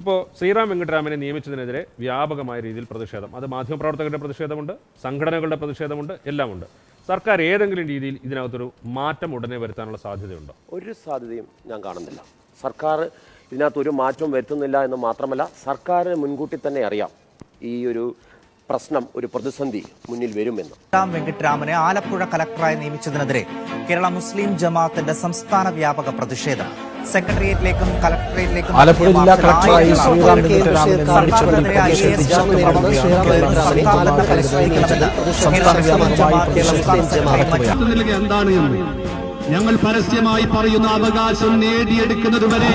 ഇപ്പോൾ ശ്രീറാം വെങ്കട്ടരാമനെ നിയമിച്ചതിനെതിരെ വ്യാപകമായ രീതിയിൽ പ്രതിഷേധം. അത് മാധ്യമപ്രവർത്തകരുടെ പ്രതിഷേധമുണ്ട് സംഘടനകളുടെ പ്രതിഷേധമുണ്ട് എല്ലാമുണ്ട്. സർക്കാർ ഏതെങ്കിലും രീതിയിൽ ഇതിനകത്തൊരു മാറ്റം ഉടനെ വരുത്താനുള്ള സാധ്യതയുണ്ടോ? ഒരു സാധ്യതയും ഞാൻ കാണുന്നില്ല. സർക്കാർ ഇതിനകത്തൊരു മാറ്റം മാറ്റവും വരുത്തുന്നില്ല എന്ന് മാത്രമല്ല സർക്കാരിന് മുൻകൂട്ടി തന്നെ അറിയാം ഈ ഒരു പ്രശ്നം ഒരു പ്രതിസന്ധി മുന്നിൽ വരുമെന്ന്. രാം വെങ്കിട്ടരാമനെ ആലപ്പുഴ കലക്ടറായി നിയമിച്ചതിനെതിരെ കേരള മുസ്ലിം ജമാഅത്തിന്റെ സംസ്ഥാന വ്യാപക പ്രതിഷേധം. സെക്രട്ടേറിയറ്റിലേക്കും കളക്ടറേറ്റിലേക്കും ആലപ്പുഴ ജില്ലാ കളക്ടറായി ശ്രീറാം ഞങ്ങൾ പരസ്യമായി പറയുന്ന അവകാശം നേടിയെടുക്കുന്നതുവരെ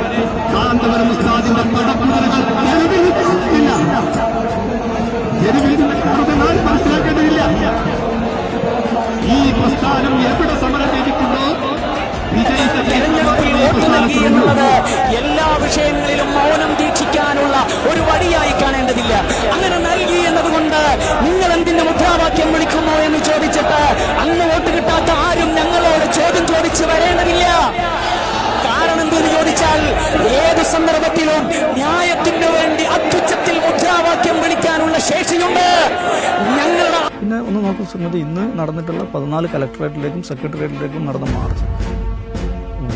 കാന്തപുരം ഉസ്താദിന്റെ മനസ്സിലാക്കേണ്ടതില്ല. ഈ പ്രസ്ഥാനം എവിടെ സമരം ചെയ്തിട്ടുണ്ടോ വിജയിച്ച വോട്ട് നൽകി എന്നുള്ളത് എല്ലാ വിഷയങ്ങളിലും മൗനം ദീക്ഷിക്കാനുള്ള ഒരു വഴിയായി കാണേണ്ടതില്ല. അങ്ങനെ നൽകി എന്നതുകൊണ്ട് നിങ്ങൾ എന്തിന്റെ മുദ്രാവാക്യം വിളിക്കുമോ എന്ന് ചോദിച്ചിട്ട് അന്ന് വോട്ട് കിട്ടാത്ത ആരും ഞങ്ങളോട് ചോദ്യം ചോദിച്ച് വരേണ്ടതില്ല. കാരണം എന്തെന്ന് ചോദിച്ചാൽ ഏത് സന്ദർഭത്തിലും ന്യായത്തിന് വേണ്ടി അത്യുച്ചത്തിൽ മുദ്രാവാക്യം വിളിക്കാനുള്ള ശേഷിയുണ്ട്. ഞങ്ങളുടെ പിന്നെ ഒന്ന് നോക്കൂ സംഗതി ഇന്ന് നടന്നിട്ടുള്ള പതിനാല് കലക്ടറേറ്റിലേക്കും സെക്രട്ടേറിയറ്റിലേക്കും നടന്ന മാർച്ച്.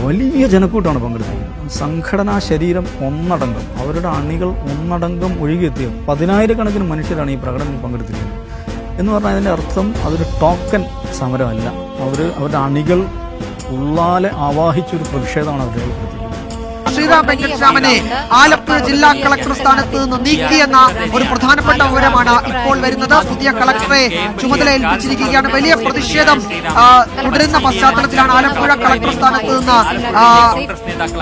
വലിയ ജനക്കൂട്ടമാണ് പങ്കെടുത്തിരിക്കുന്നത് സംഘടനാ ശരീരം ഒന്നടങ്കം അവരുടെ അണികൾ ഒന്നടങ്കം ഒഴുകിയെത്തിയ പതിനായിരക്കണക്കിന് മനുഷ്യരാണ് ഈ പ്രകടനത്തിൽ പങ്കെടുത്തിരിക്കുന്നത്. എന്ന് പറഞ്ഞാൽ അതിന്റെ അർത്ഥം അതൊരു ടോക്കൻ സമരമല്ല. അവർ അവരുടെ അണികൾ ഉള്ളാലെ ആവാഹിച്ചൊരു പ്രതിഷേധമാണ് അവർ രേഖപ്പെടുത്തിയിരിക്കുന്നത് ശ്രീറാം വെങ്കട്ടരാമനെ ആലപ്പുഴ ജില്ലാ കളക്ടർ സ്ഥാനത്ത് നിന്ന് നീക്കിയെന്ന ഒരു പ്രധാനപ്പെട്ട വിവരമാണ് ഇപ്പോൾ വരുന്നത്. പുതിയ കളക്ടറെ ചുമതല ഏൽപ്പിച്ചിരിക്കുകയാണ്. വലിയ പ്രതിഷേധം തുടരുന്ന പശ്ചാത്തലത്തിലാണ് ആലപ്പുഴ കളക്ടർ സ്ഥാനത്ത് നിന്ന്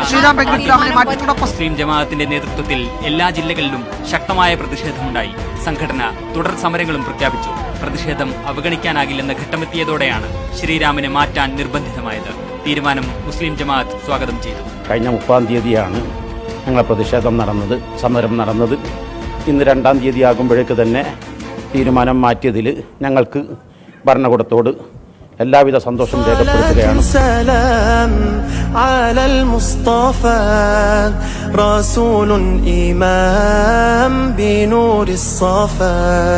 ശ്രീറാം വെങ്കട്ടരാമനെ മാറ്റിയിട്ടുള്ള മുസ്ലിം ജമാഅത്തിന്റെ നേതൃത്വത്തിൽ എല്ലാ ജില്ലകളിലും ശക്തമായ പ്രതിഷേധമുണ്ടായി. സംഘടന തുടർ സമരങ്ങളും പ്രഖ്യാപിച്ചു. പ്രതിഷേധം അവഗണിക്കാനാകില്ലെന്ന ഘട്ടമെത്തിയതോടെയാണ് ശ്രീരാമനെ മാറ്റാൻ നിർബന്ധിതമായത്. തീരുമാനം മുസ്ലിം ജമാഅത്ത് സ്വാഗതം ചെയ്തു കഴിഞ്ഞ മുപ്പാം തീയതിയാണ് ഞങ്ങളെ പ്രതിഷേധം നടന്നത് സമരം നടന്നത് ഇന്ന് രണ്ടാം തീയതി ആകുമ്പോഴേക്ക് തന്നെ തീരുമാനം മാറ്റിയതിൽ ഞങ്ങൾക്ക് ഭരണകൂടത്തോട് എല്ലാവിധ സന്തോഷം രേഖപ്പെടുത്തുകയാണ് سلام على المصطفى رسول إمام بنور الصفا